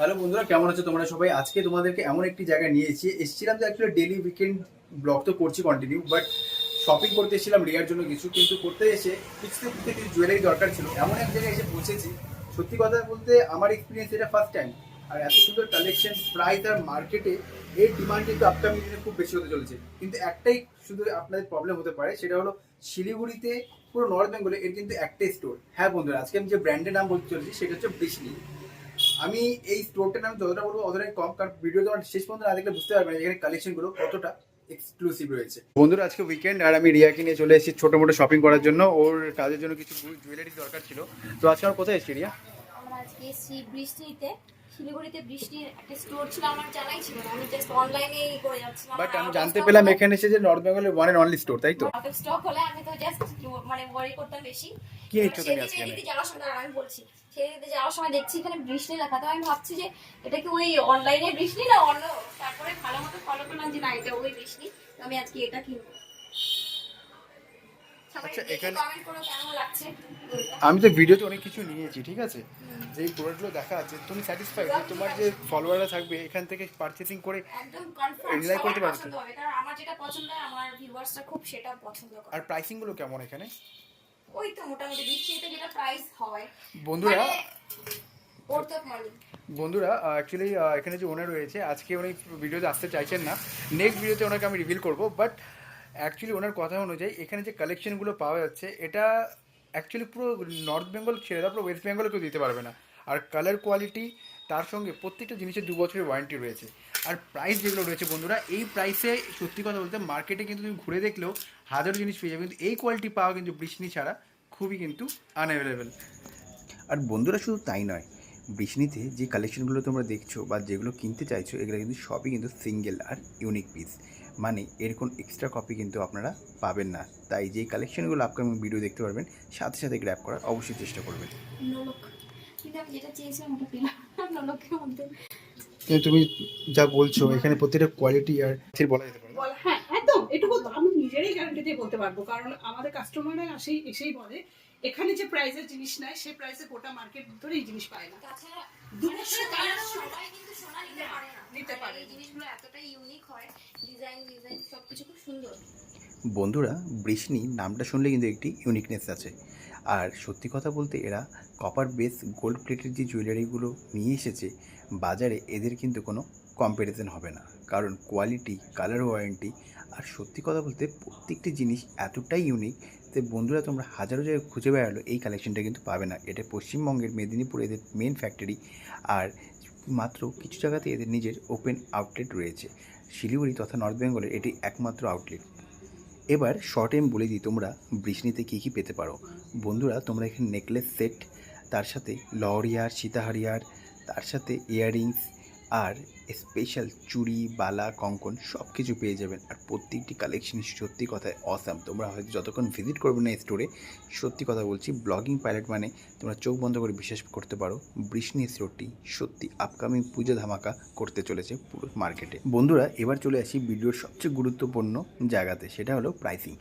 Hello বন্ধুরা, কেমন আছো তোমরা সবাই? আজকে তোমাদেরকে এমন একটি জায়গায় নিয়ে এসেছি। এসেছিলাম যে অ্যাকচুয়ালি ডেলি উইকেন্ড ব্লগ তো করছি কন্টিনিউ বাট শপিং করতে এসেছিলাম রিয়ার জন্য কিছু, কিন্তু করতে এসে খুঁজতে খুঁজতে কিছু জুয়েলারি দরকার ছিল। এমন এক জায়গায় এসে পৌঁছেছি। সত্যি কথা বলতে আমার এক্সপিরিয়েন্স এটা ফার্স্ট টাইম আর এত সুন্দর কালেকশন প্রাইস আর মার্কেটে এর ডিমান্ড কিন্তু আপকামিং দিনে খুব বেশি হতে চলেছে। কিন্তু একটাই শুধু আপনাদের প্রবলেম হতে পারে, সেটা হলো শিলিগুড়িতে পুরো নর্থ বেঙ্গলে এর কিন্তু একটাই স্টোর হ্যাঁ বন্ধুরা, আজকে আমি যে ব্র্যান্ডের নাম বলতে চলেছি, সেটা হচ্ছে ব্রিসলি আমি এই স্টোরটার নাম যতটা বলব অতটাই কম কারণ ভিডিও তোমার শেষ পর্যন্ত না দেখলে বুঝতে পারবে না এখানে কালেকশনগুলো কতটা এক্সক্লুসিভ রয়েছে। বন্ধুরা আজকে উইকেন্ড আর আমি রিয়াকে নিয়ে চলে এসেছি ছোটো মোটো শপিং করার জন্য। ওর কাজের জন্য কিছু জুয়েলারি দরকার ছিল। তো আজকে আমার কোথায় এসেছি রিয়া? আজকে এসেছি বৃষ্টিতে। শিলিগুড়িতে বৃষ্টির একটা স্টোর ছিল আমার জানাই ছিল না। আমি জাস্ট অনলাইনে করে যাচ্ছিলাম। বাট আমি জানতে পেলাম এখানে এসে যে নর্থ বেঙ্গলের ওয়ান অ্যান্ড অনলি স্টোর তাই তো? আউট অফ স্টক হলে আমি তো জাস্ট মানে ওয়ারি করতাম বেশি। কি নিচ্ছ তুমি আজকে যাওয়ার সময় আমি বলছি সেদিকে যাওয়ার সময় দেখছি এখানে বৃষ্টি লেখা। তো আমি ভাবছি যে এটা কি ওই অনলাইনে বৃষ্টি না অন্য তারপরে ভালো মতো ফলো করলাম যে না এটা ওই বৃষ্টি। আমি আজকে এটা কিনবো। আচ্ছা, এখানে- আমি তো ভিডিওতে অনেক কিছু নিয়েছি ঠিক আছে? যে প্রোডাক্টগুলো দেখা আছে তুমি স্যাটিসফাই তোমার যে ফলোয়াররা থাকবে এখান থেকে পারচেসিং করে একদম করতে পারবে। আমার যেটা পছন্দ হয় আমার ভিউয়ার্সরা খুব সেটা পছন্দ করে। আর প্রাইসিংগুলো কেমন এখানে? ওই তো মোটামুটি বৃষ্টিতে যেটা প্রাইস হয়। বন্ধুরা মানে বন্ধুরা অ্যাকচুয়ালি এখানে যে ওনার রয়েছে আজকে উনি ভিডিওতে আসতে চাইছেন না। নেক্সট ভিডিওতে ওনাকে আমি রিভিল করব বাট অ্যাকচুয়ালি ওনার কথা অনুযায়ী এখানে যে কালেকশনগুলো পাওয়া যাচ্ছে, এটা অ্যাকচুয়ালি পুরো নর্থ বেঙ্গল ছেড়ে দেওয়া, পুরো ওয়েস্ট বেঙ্গলে কেউ দিতে পারবে না। আর কালার কোয়ালিটি তার সঙ্গে প্রত্যেকটা জিনিসের দু বছরের ওয়ারেন্টি রয়েছে। আর প্রাইস যেগুলো রয়েছে বন্ধুরা, এই প্রাইসে সত্যি কথা বলতে মার্কেটে কিন্তু তুমি ঘুরে দেখলেও হাজারো জিনিস পেয়ে যাবে, কিন্তু এই কোয়ালিটি পাওয়া কিন্তু বৃষ্টি ছাড়া খুবই কিন্তু আনঅ্যাভেলেবেল আর বন্ধুরা শুধু তাই নয় বিষ্ণিতে যে কালেকশনগুলো তোমরা দেখছ বা যেগুলো কিনতে চাইছো এগুলো কিন্তু সবই কিন্তু সিঙ্গেল আর ইউনিক পিস মানে এর কোনো এক্সট্রা কপি কিন্তু আপনারা পাবেন না। তাই যেই কালেকশনগুলো আপকামিং ভিডিও দেখতে পারবেন সাথে সাথে গ্র্যাপ করার অবশ্যই চেষ্টা করবেন। নলক। কিন্তু আমি যেটা চেয়েছিলাম ওটা পেলাম নলকের মধ্যে। তুমি যা বলছো এখানে প্রতিটা কোয়ালিটি আর বলা যেতে পারে বলা হ্যাঁ একদম এটুকু তো আমি নিজেরই গ্যারান্টি দিয়ে বলতে পারব। কারণ আমাদের কাস্টমাররা আসেই এসেই বলে এখানে যে প্রাইসের জিনিস নেয় সেই প্রাইসে গোটা মার্কেট ধরে এই জিনিস পায় না। নিতে পারে না। নিতে পারে এই জিনিসগুলো এতটাই ইউনিক হয় ডিজাইন ডিজাইন সবকিছু খুব সুন্দর। বন্ধুরা বৃষ্ণি নামটা শুনলে কিন্তু একটি ইউনিকনেস আছে। আর সত্যি কথা বলতে এরা কপার বেস গোল্ড প্লেটের যে জুয়েলারিগুলো নিয়ে এসেছে বাজারে এদের কিন্তু কোনো কম্প্যারিজন হবে না। কারণ কোয়ালিটি কালার ওয়ারেন্টি আর সত্যি কথা বলতে প্রত্যেকটি জিনিস এতটাই ইউনিক যে বন্ধুরা তোমরা হাজারো জায়গায় খুঁজে বেড়ালো এই কালেকশনটা কিন্তু পাবে না। এটা পশ্চিমবঙ্গের মেদিনীপুর এদের মেন ফ্যাক্টরি আর মাত্র কিছু জায়গাতে এদের নিজের ওপেন আউটলেট রয়েছে। শিলিগুড়ি তথা নর্থ বেঙ্গলের এটি একমাত্র আউটলেট এবার শর্ট এম বলে দিই তোমরা বৃষ্ণিতে কী কী পেতে পারো? বন্ধুরা, তোমরা এখানে নেকলেস সেট তার সাথে লহরিয়ার, সীতাহারিয়ার, তার সাথে ইয়াররিংস আর স্পেশাল চুড়ি, বালা, কঙ্কন সব কিছু পেয়ে যাবেন। আর প্রত্যেকটি কালেকশন সত্যি কথায় অসাম তোমরা হয়তো যতক্ষণ ভিজিট করবে না স্টোরে সত্যি কথা বলছি ব্লগিং পাইলট মানে তোমরা চোখ বন্ধ করে বিশ্বাস করতে পারো বৃষ্ণি স্টোরটি সত্যি আপকামিং পুজো ধামাকা করতে চলেছে পুরো মার্কেটে বন্ধুরা, এবার চলে আসি ভিডিওর সবচেয়ে গুরুত্বপূর্ণ জায়গাতে, সেটা হলো প্রাইসিং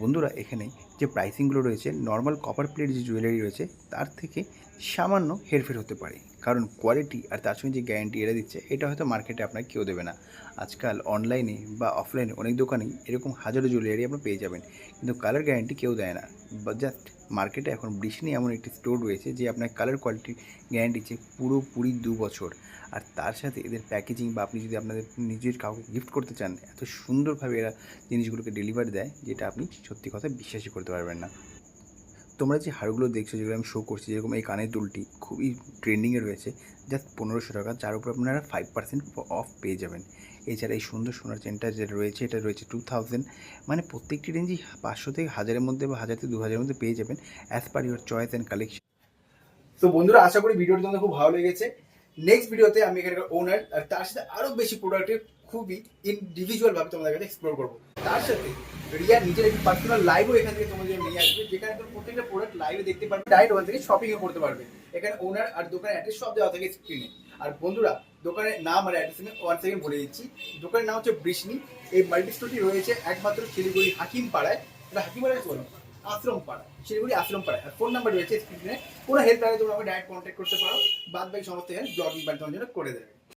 বন্ধুরা, এখানে যে প্রাইসিংগুলো রয়েছে নর্মাল কপার প্লেট যে জুয়েলারি রয়েছে, তার থেকে সামান্য হেরফের হতে পারে। কারণ কোয়ালিটি আর তার সঙ্গে যে গ্যারান্টি এরা দিচ্ছে, এটা হয়তো মার্কেটে আপনার কেউ দেবে না। আজকাল অনলাইনে বা অফলাইনে অনেক দোকানেই এরকম হাজারো জুয়েলারি আপনার পেয়ে যাবেন। কিন্তু কালার গ্যারান্টি কেউ দেয় না। বা জাস্ট মার্কেটে এখন বৃষ্ণি এমন একটি স্টোর রয়েছে যে আপনার কালার কোয়ালিটি গ্যারান্টি দিচ্ছে পুরোপুরি দু বছর। আর তার সাথে এদের প্যাকেজিং বা আপনি যদি আপনাদের নিজের কাউকে গিফট করতে চান, এত সুন্দরভাবে এরা জিনিসগুলোকে ডেলিভারি দেয়, যেটা আপনি সত্যি কথা বিশ্বাসই করতে পারবেন না। তোমরা যে হারগুলো দেখছ, যেগুলো আমি শো করছি, যেরকম এই কানের দুলটি খুবই ট্রেন্ডিংয়ে রয়েছে জাস্ট পনেরোশো টাকা, যার উপর আপনারা ফাইভ পার্সেন্ট অফ পেয়ে যাবেন। এছাড়া এই সুন্দর সোনার চেনটা যেটা রয়েছে, এটা রয়েছে টু থাউজেন্ড মানে প্রত্যেকটি রেঞ্জই পাঁচশো থেকে হাজারের মধ্যে বা হাজার থেকে দু হাজারের মধ্যে পেয়ে যাবেন as per your choice and collection তো বন্ধুরা, আশা করি ভিডিওটি তোমাদের খুব ভালো লেগেছে। নেক্সট ভিডিওতে আমি এখানকার ওনার আর তার সাথে আরও বেশি প্রোডাক্টের খুবই ইন্ডিভিজুয়াল ভাবে তোমাদের কাছে এক্সপ্লোর করব। তার সাথে রিয়া নিজের একটি পার্সোনাল লাইভও এখান থেকে তোমাদের নিয়ে আসবে, যেখানে তুমি প্রত্যেকটা প্রোডাক্ট লাইভে দেখতে পারবে। ডাইরেক্ট ওখান থেকে শপিংও করতে পারবে। এখানে ওনার আর দোকানের অ্যাড্রেস সব দেওয়া থাকে স্ক্রিনে আর বন্ধুরা, দোকানের নাম আর অ্যাড্রেস আমি ওয়ান সেকেন্ড বলে দিচ্ছি। দোকানের নাম হচ্ছে বৃষ্ণি এই মাল্টি স্টোরটি রয়েছে একমাত্র শিলিগুড়ি হাকিম পাড়ায় এটা হাকিম পাড়ায় বলো। আশ্রম পাড়া শিলিগুড়ি আশ্রম পাড়া আর ফোন নাম্বার রয়েছে স্ক্রিনে কোনো হেল্প লাগে তোমরা আমাকে ডাইরেক্ট কন্ট্যাক্ট করতে পারো। বাদ বাকি সমস্ত হেল্প ব্লগিং তোমার জন্য করে দেবে।